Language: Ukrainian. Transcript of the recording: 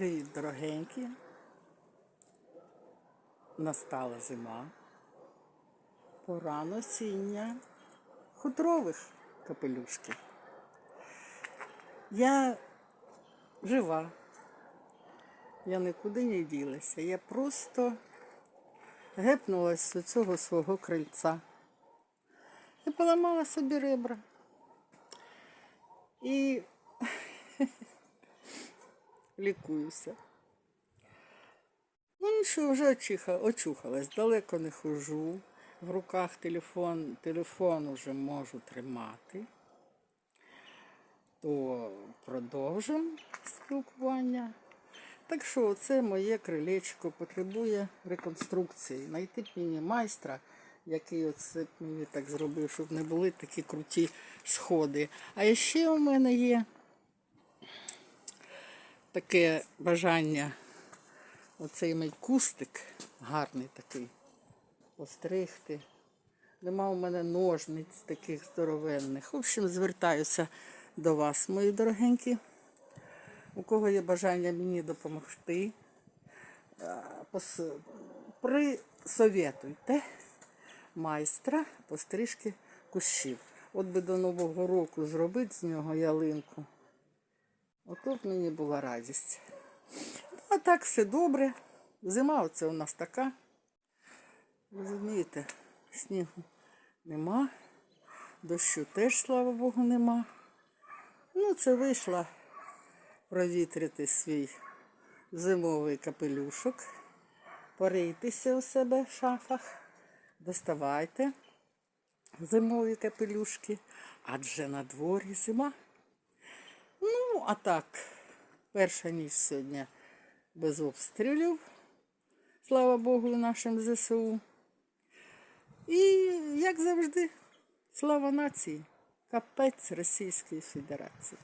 Привіт, дорогенькі. Настала зима. Пора носіння хутрових капелюшків. Я жива. Я нікуди не ділася. Я просто гепнулась з цього свого крильця і поламала собі ребра. І лікуюся. Ну нічого, вже очухалась, далеко не хожу. В руках телефон, телефон уже можу тримати. То продовжимо спілкування. Так що це моє крилечко потребує реконструкції. Найти мені майстра, який оце мені так зробив, щоб не були такі круті сходи. А ще у мене є таке бажання оцей мій кустик, гарний такий, постригти. Нема у мене ножниць таких здоровенних. В общем, звертаюся до вас, мої дорогенькі. У кого є бажання мені допомогти, е, присоветуйте майстра пострижки кущів. От би до Нового року зробити з нього ялинку. Ото б мені була радість. А так все добре. Зима оце у нас така. Розумієте, снігу нема, дощу теж, слава Богу, нема. Ну, це вийшла провітрити свій зимовий капелюшок, порийтеся у себе в шафах, доставайте зимові капелюшки, адже на дворі зима. Ну, а так, перша ніч сьогодні без обстрілів, слава Богу, нашим ЗСУ. І, як завжди, слава нації, капець Російської Федерації.